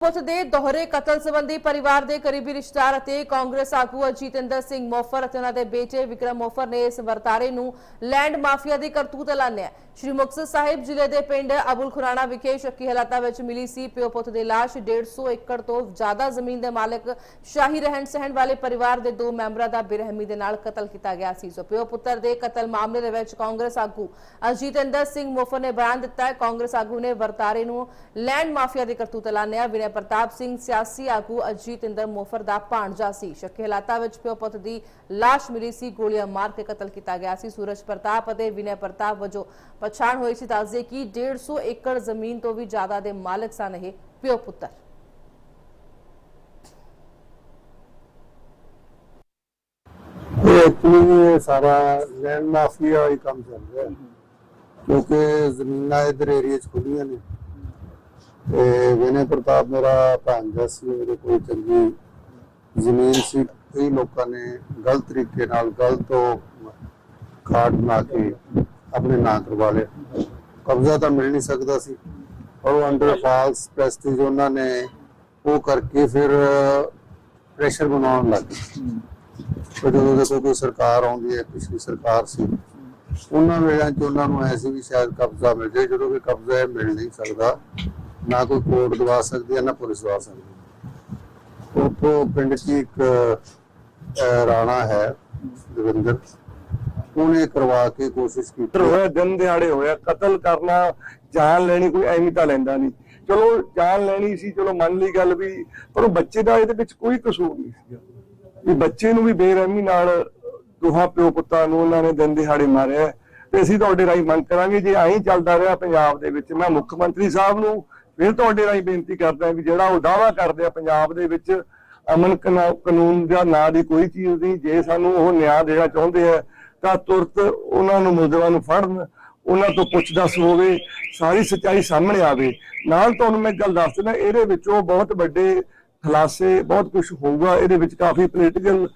ਪੁੱਤ ਦੇ ਦੋਹਰੇ ਕਤਲ ਸੰਬੰਧੀ ਪਰਿਵਾਰ ਦੇ ਕਰੀਬੀ ਰਿਸ਼ਤੇਦਾਰ ਅਤੇ ਕਾਂਗਰਸ ਆਗੂ ਅਜੀਤਿੰਦਰ ਸਿੰਘ ਮੋਫਰ ਅਤੇ ਉਹਨਾਂ ਦੇ ਬੇਟੇ ਵਿਕਰਮ ਮੋਫਰ ਨੇ ਇਸ ਵਰਤਾਰੇ ਨੂੰ ਲੈਂਡ ਮਾਫੀਆ ਦੀ ਕਰਤੂਤ ਐਲਾਨਿਆ। ਸ਼੍ਰੀ ਮੁਕਤਸਰ ਸਾਹਿਬ ਜ਼ਿਲ੍ਹੇ ਦੇ ਪਿੰਡ ਅਬੁਲ ਖੁਰਾਣਾ ਵਿਖੇ ਸ਼ੱਕੀ ਹਾਲਾਤਾਂ ਵਿੱਚ ਮਿਲੀ ਸੀ ਪਿਓ ਪੁੱਤ ਦੇ ਲਾਸ਼। 150 ਏਕੜ ਤੋਂ ਜ਼ਿਆਦਾ ਜ਼ਮੀਨ ਦੇ ਮਾਲਕ ਸ਼ਾਹੀ ਰਹਿਣ ਸਹਿਣ ਵਾਲੇ ਪਰਿਵਾਰ ਦੇ ਦੋ ਮੈਂਬਰਾਂ ਦਾ ਬੇਰਹਿਮੀ ਦੇ ਨਾਲ ਕਤਲ ਕੀਤਾ ਗਿਆ ਸੀ। ਸੋ ਪਿਓ ਪੁੱਤਰ ਦੇ ਕਤਲ ਮਾਮਲੇ ਦੇ ਵਿੱਚ ਕਾਂਗਰਸ ਆਗੂ ਅਜੀਤਿੰਦਰ ਸਿੰਘ ਮੋਫਰ ਨੇ ਬਿਆਨ ਦਿੱਤਾ ਹੈ। ਕਾਂਗਰਸ ਆਗੂ ਨੇ ਵਰਤਾਰੇ ਨੂੰ ਲੈਂਡ ਮਾਫੀਆ ਦੀ ਕਰਤੂਤ ਐਲਾਨਿਆ। ਵਿਨੈ ਪ੍ਰਤਾਪ ਸਿੰਘ ਸਿਆਸੀ ਆਗੂ ਅਜੀਤਿੰਦਰ ਮੋਫਰ ਦਾ ਭਾਣਜਾ ਸੀ। ਸ਼ੱਕੀ ਹਾਲਾਤਾਂ ਵਿੱਚ ਪਿਓ ਪੁੱਤ ਦੀ ਲਾਸ਼ ਮਿਲੀ ਸੀ। ਗੋਲੀਆਂ ਮਾਰ ਕੇ ਕਤਲ ਕੀਤਾ ਗਿਆ ਸੀ। ਸੂਰਜ ਪ੍ਰਤਾਪ ਅਤੇ ਵਿਨੈ ਪ੍ਰਤਾਪ ਵਜੋਂ ਪਛਾਣ ਹੋਈ ਸੀ। ਦੱਸਦੇ ਕਿ 150 ਏਕੜ ਜ਼ਮੀਨ ਤੋਂ ਵੀ ਜ਼ਿਆਦਾ ਦੇ ਮਾਲਕ ਸਨ ਇਹ ਪਿਓ ਪੁੱਤਰ। ਇਹ ਐਕਚੁਅਲੀ ਇਹ ਸਾਰਾ ਲੈਂਡ ਮਾਫੀਆ ਹੀ ਕੰਮ ਚੱਲ ਰਿਹਾ ਹੈ। ਕਿਉਂਕਿ ਜ਼ਮੀਨਾਂ ਇਧਰ ਏਰੀਆ 'ਚ ਖੁੱਲੀਆਂ ਨੇ। ਤੇ ਵਿਨੇ ਪ੍ਰਤਾਪ ਮੇਰਾ ਭਾਂਜਾ ਸੀ ਮੇਰੇ ਕੋਲ ਚੰਗੀ ਜ਼ਮੀਨ ਸੀ। ਕਈ ਲੋਕਾਂ ਨੇ ਗਲਤ ਤਰੀਕੇ ਨਾਲ ਗਲਤ ਉਹ ਕਾਰਡ ਬਣਾ ਕੇ ਆਪਣੇ ਨਾਂ ਕਰਵਾ ਲਿਆ। ਕਬਜ਼ਾ ਤਾਂ ਮਿਲ ਨਹੀਂ ਸਕਦਾ ਸੀ ਔਰ ਉਹ ਅੰਡਰ ਫਾਲਸ ਪ੍ਰੈਸਟੀਜ ਉਹਨਾਂ ਨੇ ਉਹ ਕਰਕੇ ਫਿਰ ਪ੍ਰੈਸ਼ਰ ਬਣਾਉਣ ਲੱਗ ਗਏ। ਤੇ ਜਦੋਂ ਦੇਖੋ ਕੋਈ ਸਰਕਾਰ ਆਉਂਦੀ ਹੈ, ਪਿਛਲੀ ਸਰਕਾਰ ਸੀ, ਉਹਨਾਂ ਵੇਲਿਆਂ 'ਚ ਉਹਨਾਂ ਨੂੰ ਐਸੀ ਵੀ ਸ਼ਾਇਦ ਕਬਜ਼ਾ ਮਿਲ ਜਾਏ। ਜਦੋਂ ਕਿ ਕਬਜ਼ਾ ਇਹ ਮਿਲ ਨਹੀਂ ਸਕਦਾ ਨਾ ਕੋਈ ਕੋਰਟ ਦਵਾ ਸਕਦੀ ਹੈ, ਨਾ ਪੁਲਿਸ ਦਵਾ ਸਕਦੀ ਉੱਥੋਂ ਪਿੰਡ 'ਚ ਇੱਕ ਰਾਣਾ ਹੈ, ਦਵਿੰਦਰ। ਉਹਨੇ ਕਰਵਾ ਕੇ ਕੋਸ਼ਿਸ਼ ਕੀਤੀ। ਹੋਇਆ, ਦਿਨ ਦਿਹਾੜੇ ਹੋਇਆ, ਕਤਲ ਕਰਨਾ ਜਾਨ ਲੈਣੀ ਕੋਈ ਐਵੇਂ ਤਾਂ ਲੈਂਦਾ ਨਹੀਂ। ਚਲੋ ਜਾਨ ਲੈਣੀ ਸੀ, ਚਲੋ ਮੰਨ ਲਈ ਗੱਲ ਵੀ, ਪਰ ਉਹ ਬੱਚੇ ਦਾ ਇਹਦੇ ਵਿੱਚ ਕੋਈ ਕਸੂਰ ਨਹੀਂ ਸੀ ਵੀ ਬੱਚੇ ਨੂੰ ਵੀ ਬੇਰਹਿਮੀ ਨਾਲ, ਦੋਹਾਂ ਪਿਓ ਪੁੱਤਾਂ ਨੂੰ ਉਹਨਾਂ ਨੇ ਦਿਨ ਦਿਹਾੜੇ ਮਾਰਿਆ। ਤੇ ਅਸੀਂ ਤੁਹਾਡੇ ਰਾਹੀਂ ਮੰਗ ਕਰਾਂਗੇ, ਜੇ ਐਂ ਚੱਲਦਾ ਰਿਹਾ ਪੰਜਾਬ ਦੇ ਵਿੱਚ, ਮੈਂ ਮੁੱਖ ਮੰਤਰੀ ਸਾਹਿਬ ਨੂੰ ਫਿਰ ਤੁਹਾਡੇ ਰਾਹੀਂ ਬੇਨਤੀ ਕਰਦਾ ਵੀ ਜਿਹੜਾ ਉਹ ਦਾਅਵਾ ਕਰਦੇ ਆ ਪੰਜਾਬ ਦੇ ਵਿੱਚ, ਅਮਨ ਕਾਨੂੰਨ ਦਾ ਨਾਂ ਦੀ ਕੋਈ ਚੀਜ਼ ਨਹੀਂ, ਜੇ ਸਾਨੂੰ ਉਹ ਨਿਆਂ ਦੇਣਾ ਚਾਹੁੰਦੇ ਆ, ਤਾਂ ਤੁਰਤ ਉਹਨਾਂ ਨੂੰ ਮੁਲਜ਼ਮਾਂ ਨੂੰ ਫੜਨ, ਉਹਨਾਂ ਤੋਂ ਪੁੱਛ-ਦੱਸ ਹੋਵੇ, ਸਾਰੀ ਸੱਚਾਈ ਸਾਹਮਣੇ ਆਵੇ। ਨਾਲ ਤੁਹਾਨੂੰ ਮੈਂ ਗੱਲ ਦੱਸ ਦਿੰਦਾ, ਇਹਦੇ ਵਿੱਚੋਂ ਬਹੁਤ ਵੱਡੇ ਖੁਲਾਸੇ, ਬਹੁਤ ਕੁਝ ਹੋਊਗਾ, ਇਹਦੇ ਵਿੱਚ ਕਾਫੀ ਪੋਲੀਟੀਕਲ